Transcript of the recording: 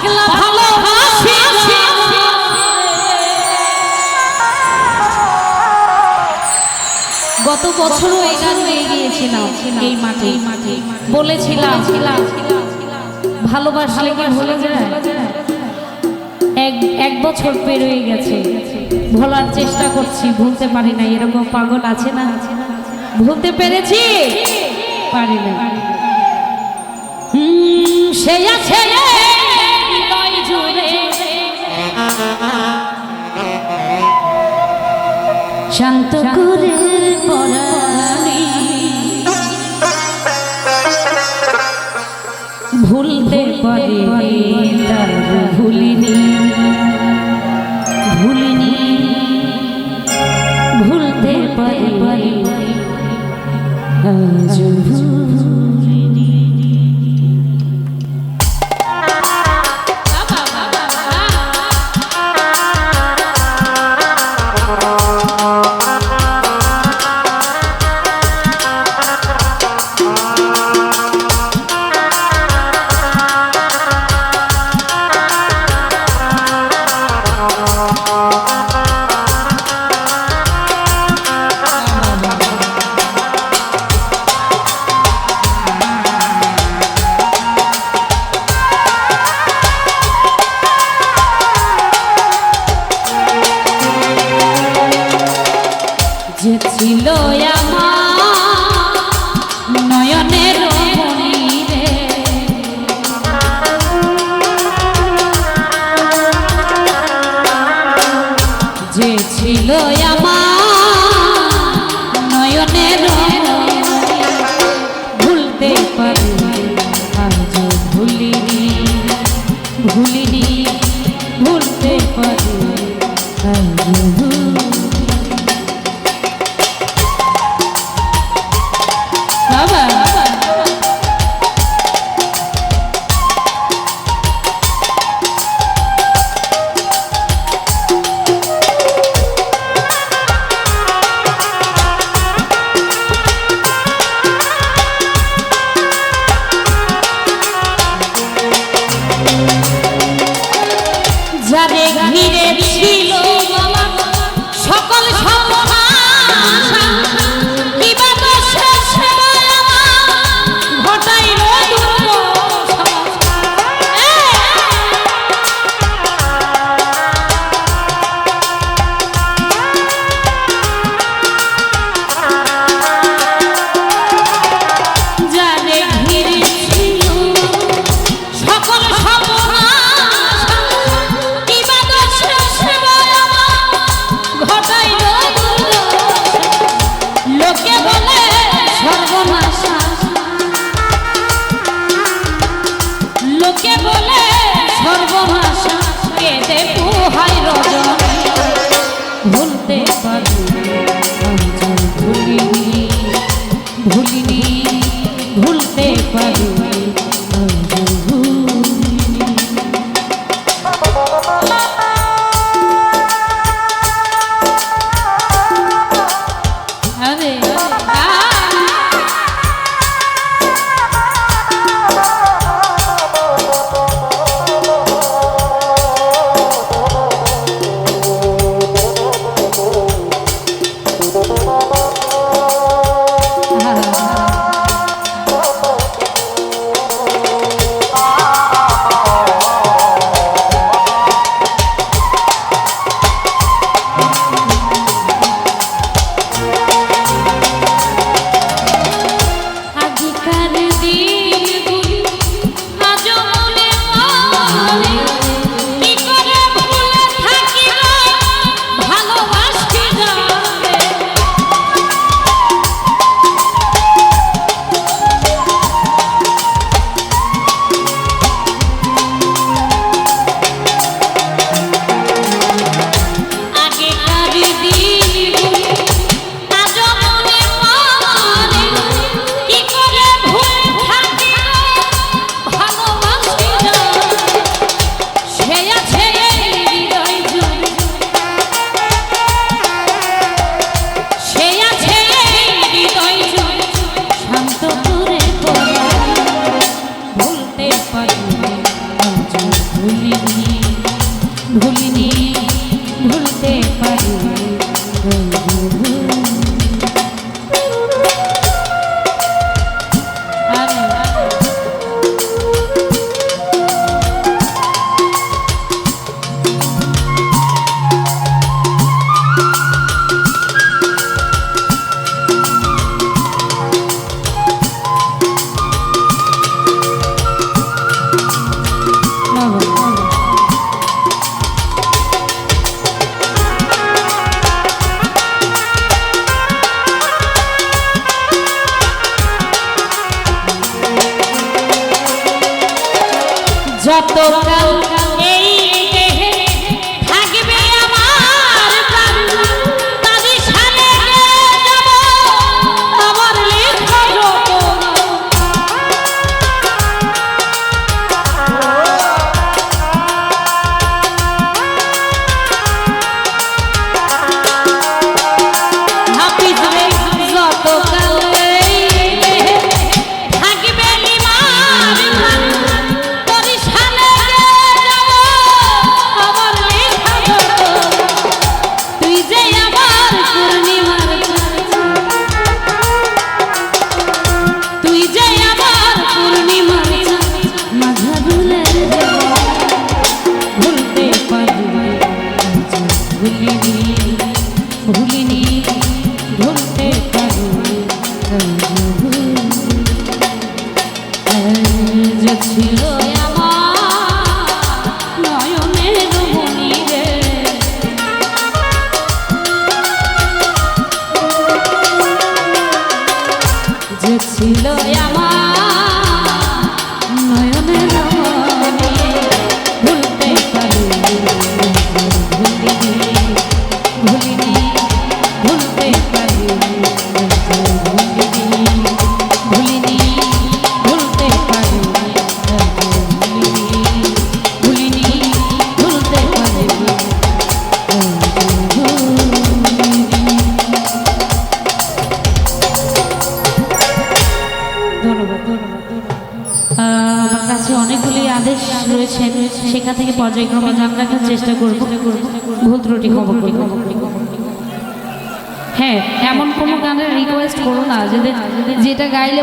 পাগলা ভালোবাসি গত বছরও এই গান গেয়ে গিয়েছিলাম এই মাঠে। বলেছিলাম ভালোবাসলে কি ভুলে যায়? এক এক বছর পেরোয় গেছে। ভোলার চেষ্টা করছি ভুলতে পারি না এরকম পাগল আছে না? ভুলতে পেরেছি? পারি না। হুম, সে আছে। ভুলতে পারি ভুলিনি। ভুলিনি। ভুলতে পারি। আজ ভুলিনি যতকাল You. আমার কাছে অনেকগুলি আদেশ রয়েছে। সেখান থেকে পর্যায়ক্রমে গান রাখার চেষ্টা করব। ভুল ত্রুটি হ্যাঁ এমন কোনো গানের রিকোয়েস্ট করো না যেটা গাইলে